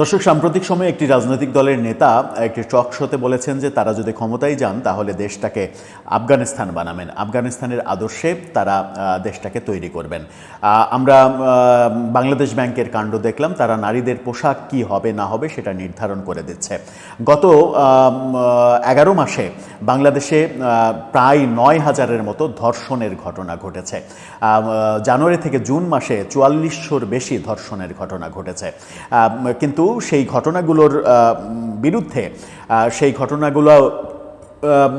দর্শক, সাম্প্রতিক সময়ে একটি রাজনৈতিক দলের নেতা একটি টক শোতে বলেছেন যে তারা যদি ক্ষমতায় যান, তাহলে দেশটাকে আফগানিস্তান বানাবেন। আফগানিস্তানের আদর্শে তারা দেশটাকে তৈরি করবেন। আমরা বাংলাদেশ ব্যাংকের কাণ্ড দেখলাম, তারা নারীদের পোশাক কি হবে, না হবে সেটা নির্ধারণ করে দিচ্ছে। গত এগারো মাসে বাংলাদেশে প্রায় নয় হাজারের মতো ধর্ষণের ঘটনা ঘটেছে। জানুয়ারি থেকে জুন মাসে চুয়াল্লিশশোর বেশি ধর্ষণের ঘটনা ঘটেছে। কিন্তু সেই ঘটনাগুলোর বিরুদ্ধে সেই ঘটনাগুলো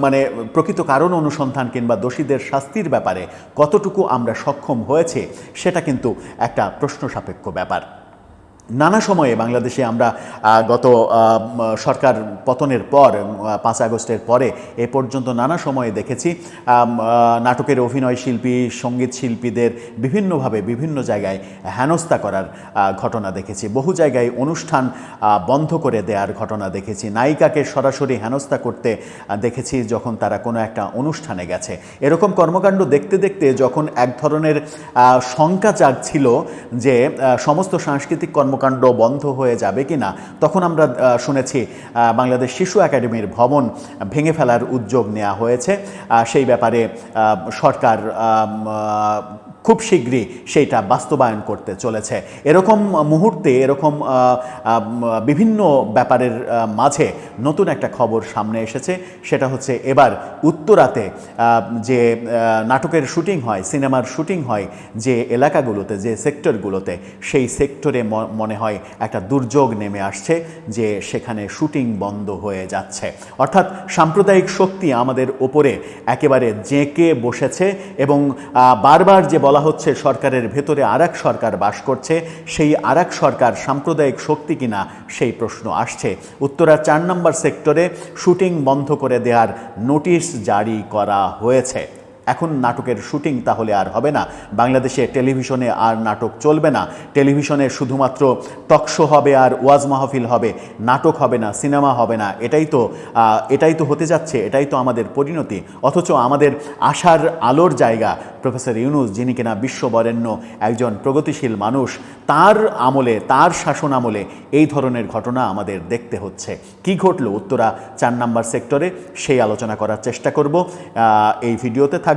মানে প্রকৃত কারণ অনুসন্ধান কিংবা দোষীদের শাস্তির ব্যাপারে কতটুকু আমরা সক্ষম হয়েছে, সেটা কিন্তু একটা প্রশ্ন সাপেক্ষ ব্যাপার। নানা সময়ে বাংলাদেশে আমরা গত সরকার পতনের পর পাঁচ আগস্টের পরে এ পর্যন্ত নানা সময়ে দেখেছি নাটকের অভিনয় শিল্পী, সংগীত শিল্পীদের বিভিন্নভাবে বিভিন্ন জায়গায় হেনস্থা করার ঘটনা দেখেছি। বহু জায়গায় অনুষ্ঠান বন্ধ করে দেওয়ার ঘটনা দেখেছি। নায়িকাকে সরাসরি হেনস্থা করতে দেখেছি যখন তারা কোনো একটা অনুষ্ঠানে গেছে। এরকম কর্মকাণ্ড দেখতে দেখতে যখন এক ধরনের শঙ্কা জাগছিল যে সমস্ত সাংস্কৃতিক কর্মকাণ্ড বন্ধ হয়ে যাবে কি না তখন আমরা শুনেছি বাংলাদেশ শিশু একাডেমির ভবন ভেঙে ফেলার উদ্যোগ নেওয়া হয়েছে। সেই ব্যাপারে সরকার খুব শীঘ্রই সেইটা বাস্তবায়ন করতে চলেছে। এরকম মুহূর্তে, এরকম বিভিন্ন ব্যাপারের মাঝে নতুন একটা খবর সামনে এসেছে। সেটা হচ্ছে এবার উত্তরাতে যে নাটকের শুটিং হয়, সিনেমার শুটিং হয়, যে এলাকাগুলোতে, যে সেক্টরগুলোতে, সেই সেক্টরে মনে হয় একটা দুর্যোগ নেমে আসছে, যে সেখানে শুটিং বন্ধ হয়ে যাচ্ছে। অর্থাৎ সাম্প্রদায়িক শক্তি আমাদের ওপরে একেবারে জেঁকে বসেছে এবং বারবার যে বলা হচ্ছে সরকারের ভেতরে আর সরকার বাস করছে। সেই আর সরকার সাম্প্রদায়িক শক্তি কিনা সেই প্রশ্ন আসছে। উত্তরা চার নম্বর সেক্টরে শুটিং বন্ধ করে দেওয়ার নোটিশ জারি করা হয়েছে। এখন নাটকের শুটিং তাহলে আর হবে না। বাংলাদেশে টেলিভিশনে আর নাটক চলবে না। টেলিভিশনে শুধুমাত্র টকশো হবে আর ওয়াজ মাহফিল হবে। নাটক হবে না, সিনেমা হবে না। এটাই তো এটাই তো হতে যাচ্ছে, এটাই তো আমাদের পরিণতি। অথচ আমাদের আশার আলোর জায়গা, প্রফেসর ইউনুস, যিনি কিনা বিশ্ববরেণ্য একজন প্রগতিশীল মানুষ, তার আমলে, তার শাসন আমলে এই ধরনের ঘটনা আমাদের দেখতে হচ্ছে। কি ঘটলো উত্তরা চার নাম্বার সেক্টরে? সেই আলোচনা করার চেষ্টা করব। এই ভিডিওতে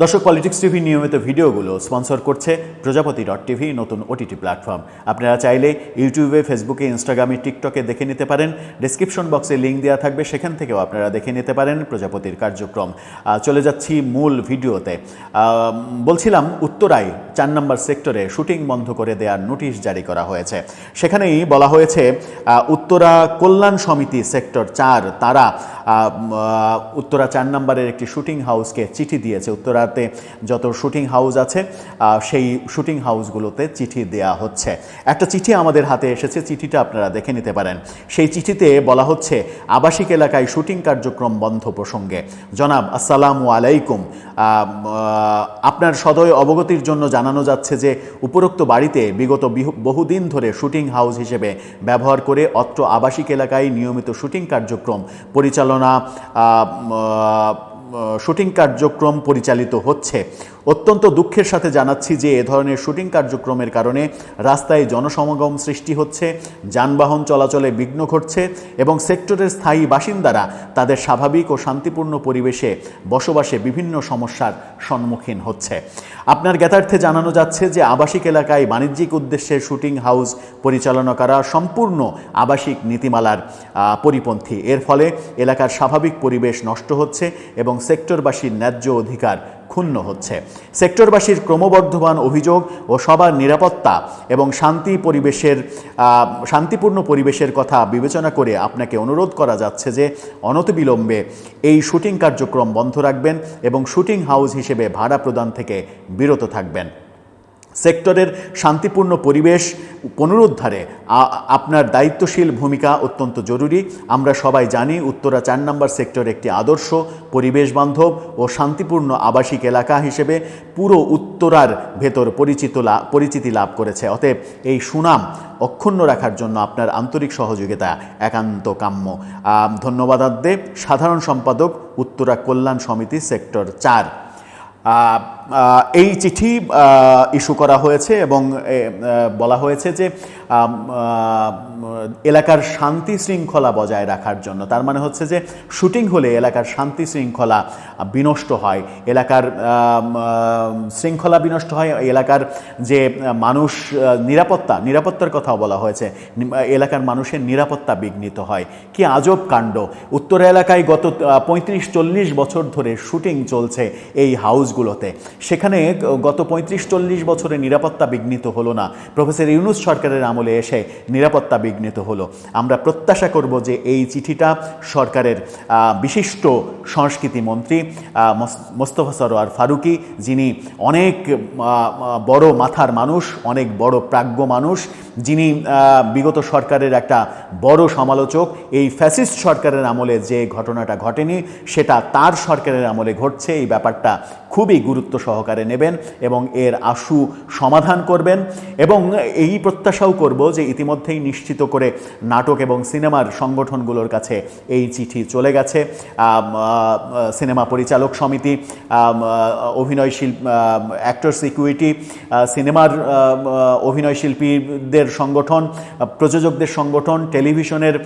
দর্শক পলিটিক্স টিভি নিয়মিত ভিডিওগুলো স্পন্সর করছে প্রজাপতি ডট টিভি, নতুন ওটিটি প্ল্যাটফর্ম। আপনারা চাইলে ইউটিউবে, ফেসবুকে ইনস্টাগ্রামে টিকটকে দেখে নিতে পারেন। ডিসক্রিপশন বক্সে লিঙ্ক দেওয়া থাকবে, সেখান থেকেও আপনারা দেখে নিতে পারেন প্রজাপতির কার্যক্রম। চলে যাচ্ছি মূল ভিডিওতে। বলছিলাম উত্তরায় চার নম্বর সেক্টরে শুটিং বন্ধ করে দেওয়ার নোটিশ জারি করা হয়েছে। সেখানেই বলা হয়েছে উত্তরা কল্যাণ সমিতি সেক্টর চার, তারা উত্তরা চার নম্বরের একটি শুটিং হাউসকে চিঠি দিয়েছে। উত্তরাতে যত শুটিং হাউস আছে সেই শুটিং হাউসগুলোতে চিঠি দেয়া হচ্ছে। একটা চিঠি আমাদের হাতে এসেছে, চিঠিটা আপনারা দেখে নিতে পারেন। সেই চিঠিতে বলা হচ্ছে, আবাসিক এলাকায় শুটিং কার্যক্রম বন্ধ প্রসঙ্গে। জনাব, আসসালামু আলাইকুম। আপনার সদয় অবগতির জন্য জানানো যাচ্ছে যে, উপরোক্ত বাড়িতে বিগত বিহ- বহুদিন ধরে শুটিং হাউস হিসেবে ব্যবহার করে অত্র আবাসিক এলাকায় নিয়মিত শুটিং কার্যক্রম পরিচালনা শুটিং কার্যক্রম পরিচালিত হচ্ছে। অত্যন্ত দুঃখের সাথে জানাচ্ছি যে এ ধরনের শুটিং কার্যক্রমের কারণে রাস্তায় জনসমাগম সৃষ্টি হচ্ছে, যানবাহন চলাচলে বিঘ্ন ঘটছে এবং সেক্টরের স্থায়ী বাসিন্দারা তাদের স্বাভাবিক ও শান্তিপূর্ণ পরিবেশে বসবাসে বিভিন্ন সমস্যার সম্মুখীন হচ্ছে। আপনার জ্ঞাতার্থে জানানো যাচ্ছে যে আবাসিক এলাকায় বাণিজ্যিক উদ্দেশ্যে শুটিং হাউস পরিচালনা করা সম্পূর্ণ আবাসিক নীতিমালার পরিপন্থী। এর ফলে এলাকার স্বাভাবিক পরিবেশ নষ্ট হচ্ছে এবং সেক্টরবাসীর ন্যায্য অধিকার ক্ষুণ্ণ হচ্ছে। সেক্টরবাসীর ক্রমবর্ধমান অভিযোগ ও সবার নিরাপত্তা এবং শান্তি পরিবেশের শান্তিপূর্ণ পরিবেশের কথা বিবেচনা করে আপনাকে অনুরোধ করা যাচ্ছে যে অনতিবিলম্বে এই শুটিং কার্যক্রম বন্ধ রাখবেন এবং শুটিং হাউস হিসেবে ভাড়া প্রদান থেকে বিরত থাকবেন। সেক্টরের শান্তিপূর্ণ পরিবেশ পুনরুদ্ধারে আপনার দায়িত্বশীল ভূমিকা অত্যন্ত জরুরি। আমরা সবাই জানি উত্তরা চার নম্বর সেক্টর একটি আদর্শ পরিবেশ বান্ধব ও শান্তিপূর্ণ আবাসিক এলাকা হিসেবে পুরো উত্তরার ভেতর পরিচিত পরিচিতি লাভ করেছে। অতএব এই সুনাম অক্ষুণ্ণ রাখার জন্য আপনার আন্তরিক সহযোগিতা একান্ত কাম্য। ধন্যবাদ ধন্যবাদার্থে সাধারণ সম্পাদক উত্তরা কল্যাণ সমিতি সেক্টর চার। এই চিঠি ইস্যু করা হয়েছে এবং বলা হয়েছে যে এলাকার শান্তি শৃঙ্খলা বজায় রাখার জন্য। তার মানে হচ্ছে যে, শুটিং হলে এলাকার শান্তি শৃঙ্খলা বিনষ্ট হয়। এলাকার শৃঙ্খলা বিনষ্ট হয়। এলাকার যে মানুষ নিরাপত্তা, নিরাপত্তার কথাও বলা হয়েছে। এলাকার মানুষের নিরাপত্তা বিঘ্নিত হয়। কি আজব কাণ্ড! উত্তর এলাকায় গত পঁয়ত্রিশ চল্লিশ বছর ধরে শুটিং চলছে এই হাউসগুলোতে সেখানে গত পঁয়ত্রিশ চল্লিশ বছরে নিরাপত্তা বিঘ্নিত হলো না। প্রফেসর ইউনুস সরকারের আমলে এসে নিরাপত্তা বিঘ্নিত হলো। আমরা প্রত্যাশা করব যে এই চিঠিটা সরকারের বিশিষ্ট সংস্কৃতি মন্ত্রী মোস্তফা সরোয়ার ফারুকি, যিনি অনেক বড় মাথার মানুষ, অনেক বড় প্রাজ্ঞ মানুষ, যিনি বিগত সরকারের একটা বড় সমালোচক। এই ফ্যাসিস্ট সরকারের আমলে যে ঘটনাটা ঘটেনি, সেটা তার সরকারের আমলে ঘটছে। এই ব্যাপারটা খুবই গুরুত্ব সহকারে নেবেন এবং এর আশু সমাধান করবেন। এবং এই প্রত্যাশাও করব যে ইতিমধ্যেই নিশ্চিত করে নাটক এবং সিনেমার সংগঠনগুলোর কাছে এই চিঠি চলে গেছে। সিনেমা পরিচালক সমিতি অভিনয় শিল্প অ্যাক্টর সিকিউরিটি সিনেমার অভিনয় শিল্পীদের সংগঠন প্রযোজকদের সংগঠন, টেলিভিশনের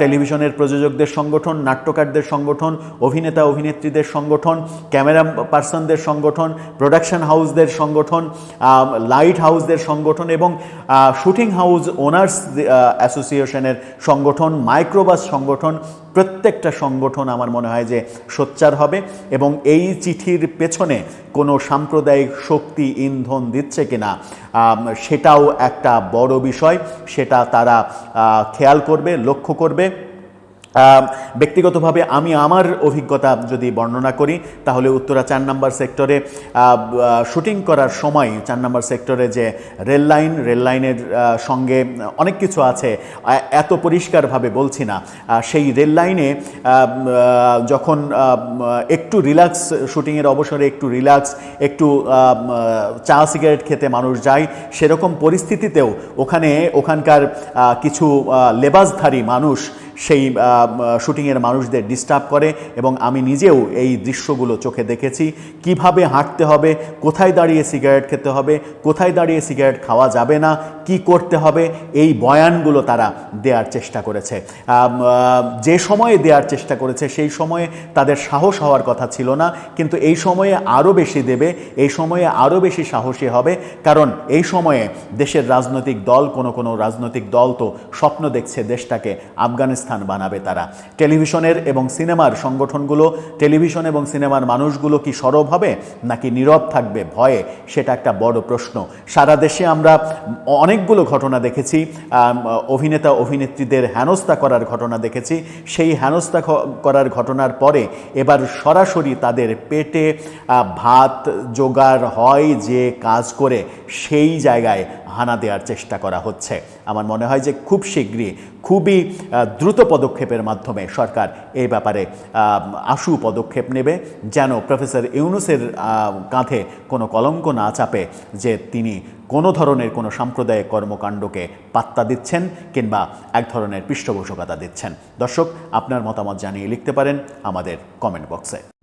টেলিভিশনের প্রযোজকদের সংগঠন, নাট্যকারদের সংগঠন অভিনেতা অভিনেত্রীদের সংগঠন, ক্যামেরা পার্সনদের সংগঠন প্রোডাকশন হাউসদের সংগঠন লাইট হাউসদের সংগঠন এবং শুটিং হাউস ওনার্স অ্যাসোসিয়েশনের সংগঠন মাইক্রোবাস সংগঠন, প্রত্যেকটা সংগঠন আমার মনে হয় যে সোচ্চার হবে এবং এই চিঠির পেছনে কোনো সাম্প্রদায়িক শক্তি ইন্ধন দিচ্ছে কিনা সেটাও একটা বড় বিষয়, সেটা তারা খেয়াল করবে, লক্ষ্য করবে। ব্যক্তিগতভাবে আমি আমার অভিজ্ঞতা যদি বর্ণনা করি, তাহলে উত্তরা চার নম্বর সেক্টরে শুটিং করার সময় চার নম্বর সেক্টরে যে রেল লাইন, রেল লাইনের সঙ্গে অনেক কিছু আছে এত পরিষ্কারভাবে বলছি না। সেই রেল লাইনে যখন একটু রিল্যাক্স শুটিংয়ের অবসরে একটু রিল্যাক্স, একটু চা সিগারেট খেতে মানুষ যায়, সেরকম পরিস্থিতিতেও ওখানে, ওখানকার কিছু লেবাসধারী মানুষ সেই শুটিংয়ের মানুষদের ডিস্টার্ব করে এবং আমি নিজেও এই দৃশ্যগুলো চোখে দেখেছি। কীভাবে হাঁটতে হবে, কোথায় দাঁড়িয়ে সিগারেট খেতে হবে, কোথায় দাঁড়িয়ে সিগারেট খাওয়া যাবে না, কি করতে হবে, এই বয়ানগুলো তারা দেওয়ার চেষ্টা করেছে। যে সময়ে দেওয়ার চেষ্টা করেছে, সেই সময়ে তাদের সাহস হওয়ার কথা ছিল না, কিন্তু এই সময়ে আরও বেশি দেবে, এই সময়ে আরও বেশি সাহসী হবে, কারণ এই সময়ে দেশের রাজনৈতিক দল, কোনো কোনো রাজনৈতিক দল তো স্বপ্ন দেখছে দেশটাকে আফগানিস্তান বানাবে তারা। টেলিভিশনের এবং সিনেমার সংগঠনগুলো, টেলিভিশন এবং সিনেমার মানুষগুলো কি সরব হবে, নাকি নীরব থাকবে ভয়ে, সেটা একটা বড় প্রশ্ন। সারা দেশে আমরা অনেকগুলো ঘটনা দেখেছি অভিনেতা, অভিনেত্রীদের হেনস্থা করার ঘটনা দেখেছি। সেই হেনস্থা করার ঘটনার পরে এবার সরাসরি তাদের পেটে ভাত জোগাড় হয় যে কাজ করে, সেই জায়গায় হানা দেওয়ার চেষ্টা করা হচ্ছে। আমার মনে হয় যে খুব শীঘ্রই, খুবই দ্রুত পদক্ষেপের মাধ্যমে সরকার এই ব্যাপারে আশু পদক্ষেপ নেবে যেন প্রফেসর ইউনুসের কাঁধে কোনো কলঙ্ক না চাপে যে তিনি কোনো ধরনের কোনো সাম্প্রদায়িক কর্মকাণ্ডকে পাত্তা দিচ্ছেন কিংবা এক ধরনের পৃষ্ঠপোষকতা দিচ্ছেন। দর্শক, আপনার মতামত জানিয়ে লিখতে পারেন আমাদের কমেন্ট বক্সে